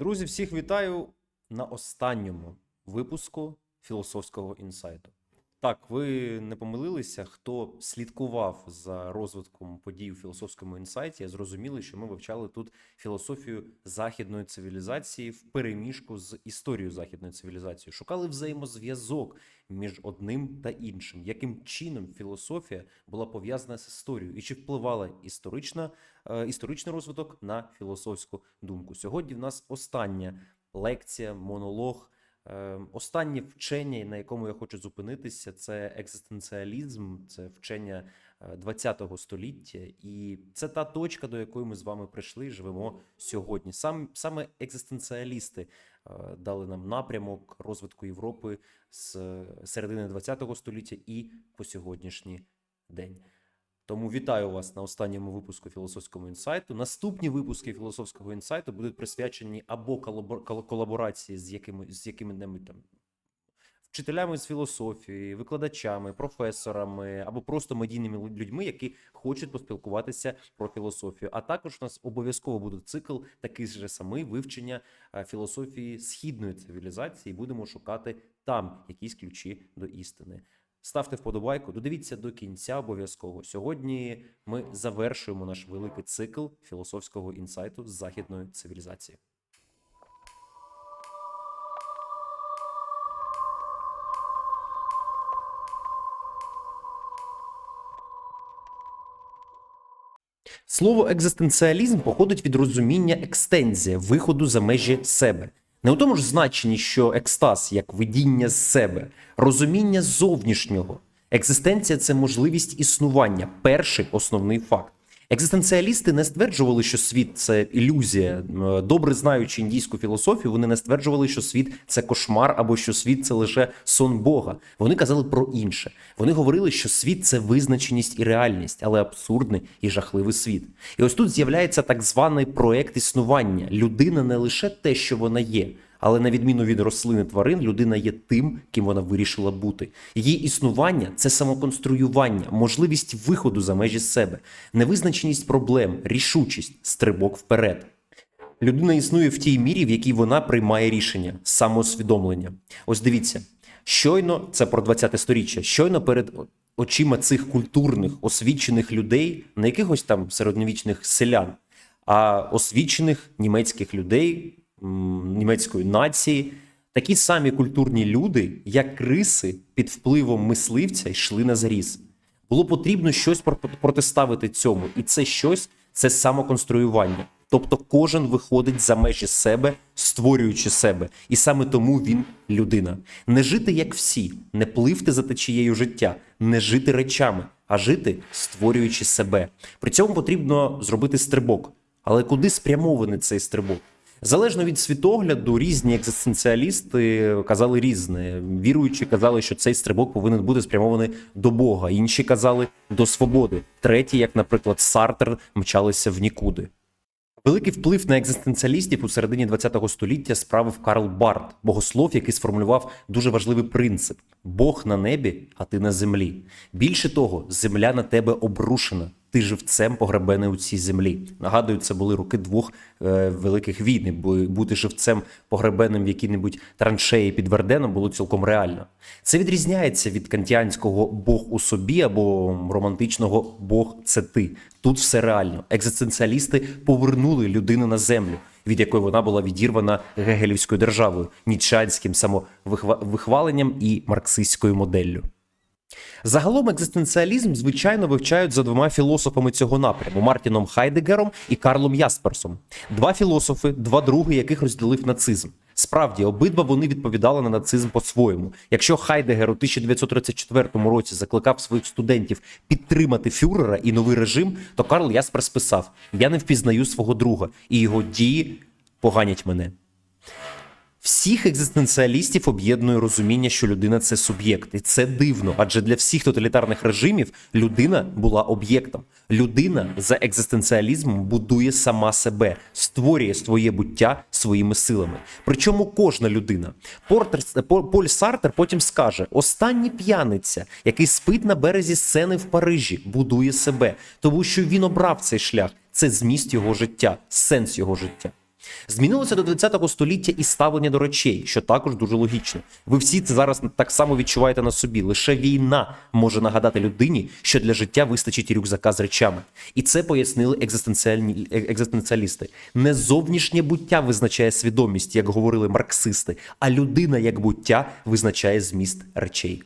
Друзі, всіх вітаю на останньому випуску філософського інсайту. Так, ви не помилилися, хто слідкував за розвитком подій у філософському інсайті, зрозуміли, що ми вивчали тут філософію західної цивілізації в переміжку з історією західної цивілізації. Шукали взаємозв'язок між одним та іншим, яким чином філософія була пов'язана з історією, і чи впливала історична, е, історичний розвиток на філософську думку. Сьогодні в нас остання лекція, монолог. Е, Останнє вчення, на якому я хочу зупинитися, це екзистенціалізм, це вчення ХХ століття, і це та точка, до якої ми з вами прийшли і живемо сьогодні. Сам саме екзистенціалісти е, дали нам напрямок розвитку Європи з середини ХХ століття і по сьогоднішній день. Тому вітаю вас на останньому випуску філософського інсайту. Наступні випуски філософського інсайту будуть присвячені або колабор- колаборації з якими з якими-небудь там вчителями з філософії, викладачами, професорами або просто медійними людьми, які хочуть поспілкуватися про філософію. А також у нас обов'язково буде цикл такий же самий вивчення е, філософії східної цивілізації. Будемо шукати там якісь ключі до істини. Ставте вподобайку, додивіться до кінця обов'язково. Сьогодні ми завершуємо наш великий цикл філософського інсайту з західної цивілізації. Слово екзистенціалізм походить від розуміння екстензія, виходу за межі себе. Не у тому ж значенні, що екстаз як видіння з себе, розуміння зовнішнього. Екзистенція це можливість існування, перший основний факт. Екзистенціалісти не стверджували, що світ це ілюзія. Добре знаючи індійську філософію, вони не стверджували, що світ це кошмар або що світ це лише сон Бога. Вони казали про інше. Вони говорили, що світ це визначеність і реальність, але абсурдний і жахливий світ. І ось тут з'являється так званий проект існування. Людина не лише те, що вона є. Але на відміну від рослин і тварин, людина є тим, ким вона вирішила бути. Її існування це самоконструювання, можливість виходу за межі себе, невизначеність проблем, рішучість, стрибок вперед. Людина існує в тій мірі, в якій вона приймає рішення, самоусвідомлення. Ось дивіться, щойно це про 20-те сторіччя, щойно перед очима цих культурних, освічених людей, не якихось там середньовічних селян, а освічених німецьких людей, німецької нації, такі самі культурні люди, як криси під впливом мисливця, йшли на заріз. Було потрібно щось про- протиставити цьому, і це щось це самоконструювання. Тобто кожен виходить за межі себе, створюючи себе, і саме тому він людина. Не жити як всі, не пливти за течією життя, не жити речами, а жити створюючи себе. При цьому потрібно зробити стрибок. Але куди спрямований цей стрибок? Залежно від світогляду, різні екзистенціалісти казали різне. Віруючі казали, що цей стрибок повинен бути спрямований до Бога. Інші казали до свободи. Треті, як, наприклад, Сартер, мчалися в нікуди. Великий вплив на екзистенціалістів у середині ХХ століття справив Карл Барт, богослов, який сформулював дуже важливий принцип: Бог на небі, а ти на землі. Більше того, земля на тебе обрушена. Ти живцем погребений у цій землі. Нагадую, це були роки двох е, великих війн, бо бути живцем погребеним в якій-небудь траншеї під Верденом було цілком реально. Це відрізняється від кантіанського Бог у собі або романтичного Бог це ти. Тут все реально. Екзистенціалісти повернули людину на землю, від якої вона була відірвана гегелівською державою, нічанським самовихваленням і марксистською моделлю. Загалом екзистенціалізм, звичайно, вивчають за двома філософами цього напряму Мартіном Хайдегером і Карлом Ясперсом. Два філософи, два други, яких розділив нацизм. Справді, обидва вони відповідали на нацизм по-своєму. Якщо Хайдегер у 1934 році закликав своїх студентів підтримати фюрера і новий режим, то Карл Ясперс писав: Я не впізнаю свого друга, і його дії поганять мене. Всіх екзистенціалістів об'єднує розуміння, що людина це суб'єкт, і це дивно, адже для всіх тоталітарних режимів людина була об'єктом. Людина за екзистенціалізмом будує сама себе, створює своє буття своїми силами. Причому кожна людина. Портер, По- Поль Сартер потім скаже: останній п'яниця, який спить на березі сцени в Парижі, будує себе, тому що він обрав цей шлях. Це зміст його життя, сенс його життя. Змінилося до 20 століття і ставлення до речей, що також дуже логічно. Ви всі це зараз так само відчуваєте на собі. Лише війна може нагадати людині, що для життя вистачить рюкзака з речами. І це пояснили екзистенціальні е- екзистенціалісти. Не зовнішнє буття визначає свідомість, як говорили марксисти, а людина як буття визначає зміст речей.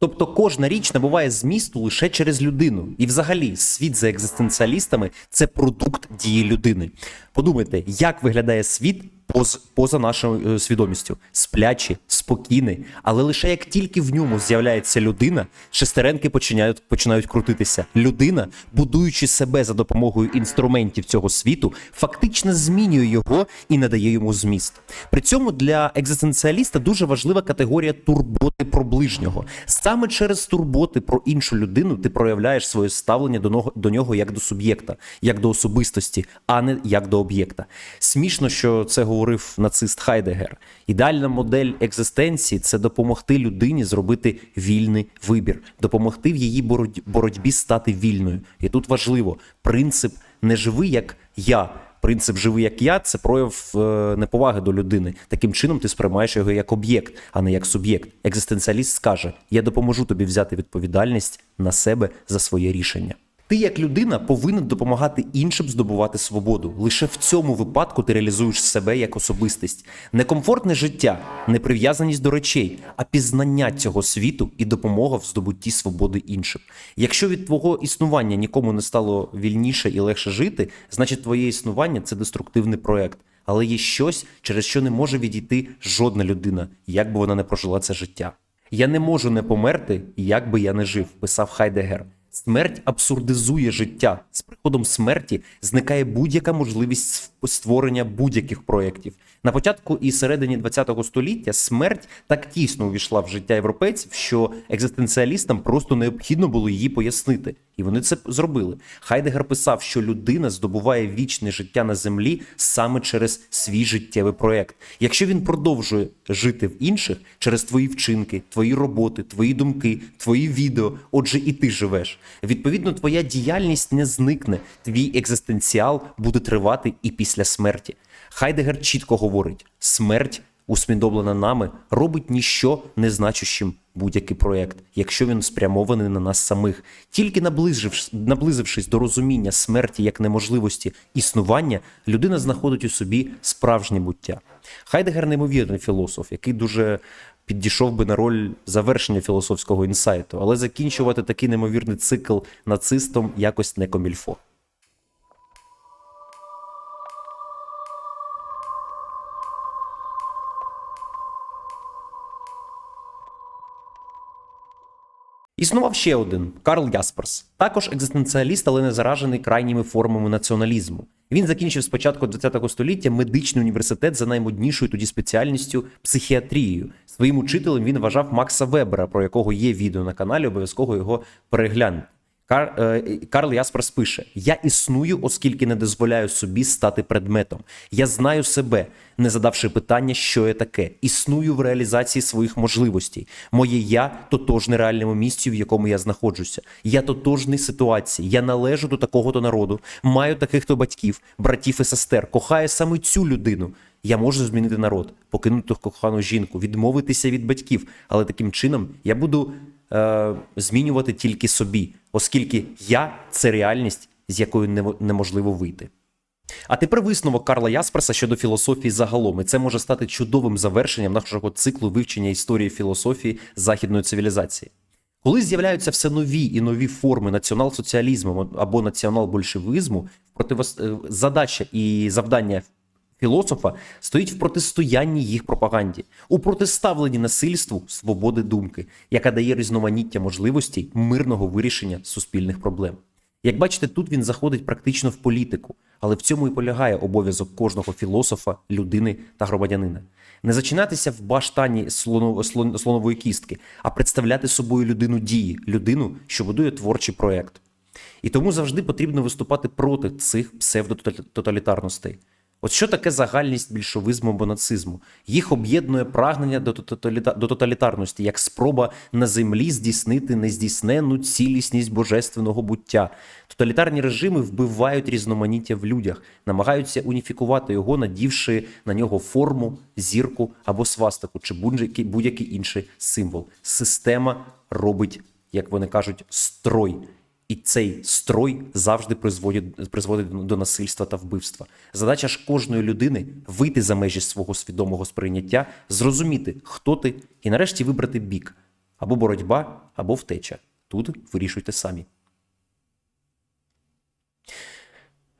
Тобто кожна річ набуває змісту лише через людину. І взагалі світ за екзистенціалістами це продукт дії людини. Подумайте, як виглядає світ поз, поза нашою е, свідомістю, сплячий, спокійний, але лише як тільки в ньому з'являється людина, шестеренки починають, починають крутитися. Людина, будуючи себе за допомогою інструментів цього світу, фактично змінює його і надає йому зміст. При цьому для екзистенціаліста дуже важлива категорія турботи про ближнього. Саме через турботи про іншу людину ти проявляєш своє ставлення до нього, до нього як до суб'єкта, як до особистості, а не як до об'єкта. Смішно, що це говорив нацист Хайдегер. Ідеальна модель екзистенції це допомогти людині зробити вільний вибір, допомогти в її боротьбі стати вільною. І тут важливо принцип не живи як я. Принцип живи як я це прояв е, неповаги до людини. Таким чином ти сприймаєш його як об'єкт, а не як суб'єкт. Екзистенціаліст скаже: Я допоможу тобі взяти відповідальність на себе за своє рішення. Ти, як людина, повинен допомагати іншим здобувати свободу. Лише в цьому випадку ти реалізуєш себе як особистість. Некомфортне життя, не прив'язаність до речей, а пізнання цього світу і допомога в здобутті свободи іншим. Якщо від твого існування нікому не стало вільніше і легше жити, значить твоє існування це деструктивний проект. Але є щось, через що не може відійти жодна людина, як би вона не прожила це життя. Я не можу не померти, як би я не жив, писав Хайдегер. Смерть абсурдизує життя. З приходом смерті зникає будь-яка можливість створення будь-яких проєктів. На початку і середині ХХ століття смерть так тісно увійшла в життя європейців, що екзистенціалістам просто необхідно було її пояснити. І вони це зробили. Хайдегер писав, що людина здобуває вічне життя на землі саме через свій життєвий проект. Якщо він продовжує жити в інших через твої вчинки, твої роботи, твої думки, твої відео, отже, і ти живеш. Відповідно, твоя діяльність не зникне, твій екзистенціал буде тривати і після смерті. Хайдегер чітко говорить: смерть, усвідомлена нами, робить ніщо незначущим будь-який проєкт, якщо він спрямований на нас самих. Тільки наблизившись, наблизившись до розуміння смерті як неможливості існування, людина знаходить у собі справжнє буття. Хайдегер неймовірний філософ, який дуже підійшов би на роль завершення філософського інсайту, але закінчувати такий неймовірний цикл нацистом якось не комільфо. Існував ще один Карл Ясперс, також екзистенціаліст, але не заражений крайніми формами націоналізму. Він закінчив спочатку ХХ століття медичний університет за наймоднішою тоді спеціальністю психіатрією. Своїм учителем він вважав Макса Вебера, про якого є відео на каналі, обов'язково його перегляньте. Кар, е, Карл Ясперс пише: Я існую, оскільки не дозволяю собі стати предметом. Я знаю себе, не задавши питання, що я таке. Існую в реалізації своїх можливостей. Моє я тотожне реальному місцю, в якому я знаходжуся. Я тотожний ситуації. Я належу до такого-то народу, маю таких-то батьків, братів і сестер, кохаю саме цю людину. Я можу змінити народ, покинути кохану жінку, відмовитися від батьків, але таким чином я буду е, змінювати тільки собі, оскільки я це реальність, з якою неможливо вийти. А тепер висновок Карла Ясперса щодо філософії загалом, і це може стати чудовим завершенням нашого циклу вивчення історії філософії західної цивілізації. Коли з'являються все нові і нові форми націонал-соціалізму або націонал-большевизму, е, задача і завдання філософа стоїть в протистоянні їх пропаганді, у протиставленні насильству свободи думки, яка дає різноманіття можливостей мирного вирішення суспільних проблем. Як бачите, тут він заходить практично в політику, але в цьому і полягає обов'язок кожного філософа, людини та громадянина. Не зачинатися в баштані слоно- слон- слонової кістки, а представляти собою людину дії, людину, що будує творчий проект. І тому завжди потрібно виступати проти цих псевдототалітарностей. От що таке загальність більшовизму або нацизму? Їх об'єднує прагнення до, тоталітарності, як спроба на землі здійснити нездійсненну цілісність божественного буття. Тоталітарні режими вбивають різноманіття в людях, намагаються уніфікувати його, надівши на нього форму, зірку або свастику, чи будь-який будь-який інший символ. Система робить, як вони кажуть, строй. І цей строй завжди призводить, призводить до насильства та вбивства. Задача ж кожної людини вийти за межі свого свідомого сприйняття, зрозуміти, хто ти, і нарешті вибрати бік або боротьба, або втеча. Тут вирішуйте самі.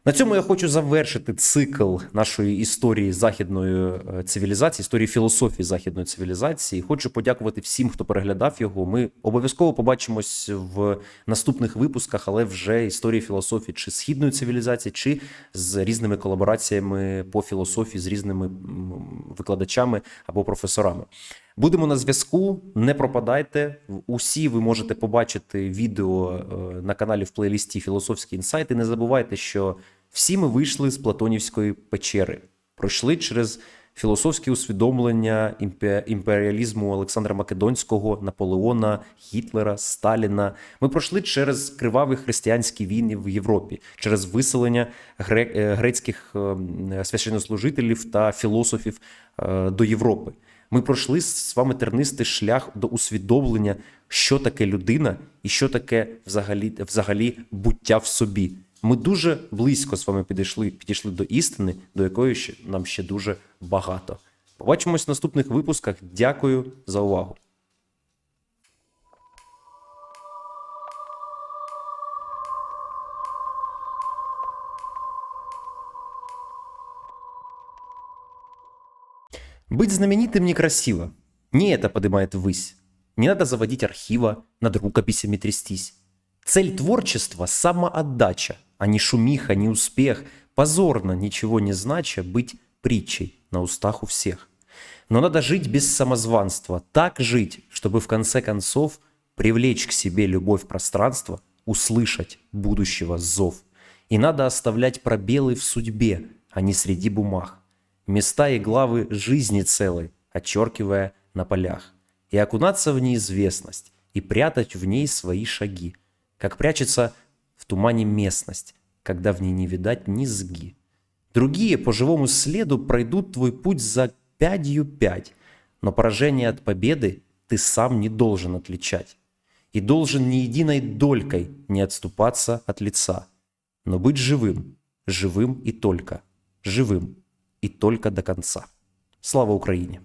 На цьому я хочу завершити цикл нашої історії західної е, цивілізації, історії філософії західної цивілізації. Хочу подякувати всім, хто переглядав його. Ми обов'язково побачимось в наступних випусках, але вже історії філософії чи східної цивілізації, чи з різними колабораціями по філософії з різними викладачами або професорами. Будемо на зв'язку. Не пропадайте. Усі ви можете побачити відео е, на каналі в плейлісті Філософські інсайти. Не забувайте, що всі ми вийшли з Платонівської печери, пройшли через філософські усвідомлення імпе- імперіалізму Олександра Македонського, Наполеона, Гітлера, Сталіна. Ми пройшли через криваві християнські війни в Європі, через виселення е, грецьких е, священнослужителів та філософів е, до Європи. Ми пройшли з вами тернистий шлях до усвідомлення, що таке людина і що таке взагалі, взагалі буття в собі. Ми дуже близько з вами підійшли, підійшли до істини, до якої нам ще дуже багато. Побачимось в наступних випусках. Дякую за увагу. Быть знаменитым некрасиво. Не это поднимает ввысь. Не надо заводить архива, над рукописями трястись. Цель творчества – самоотдача, а не шумиха, не успех. Позорно, ничего не знача, быть притчей на устах у всех. Но надо жить без самозванства, так жить, чтобы в конце концов привлечь к себе любовь пространства, услышать будущего зов. И надо оставлять пробелы в судьбе, а не среди бумаг. Места и главы жизни целой, отчеркивая на полях. И окунаться в неизвестность, и прятать в ней свои шаги, как прячется в тумане местность, когда в ней не видать низги. Другие по живому следу пройдут твой путь за пятью пять, но поражение от победы ты сам не должен отличать и должен ни единой долькой не отступаться от лица, но быть живым, живым и только, живым и только до конца. Слава Украине!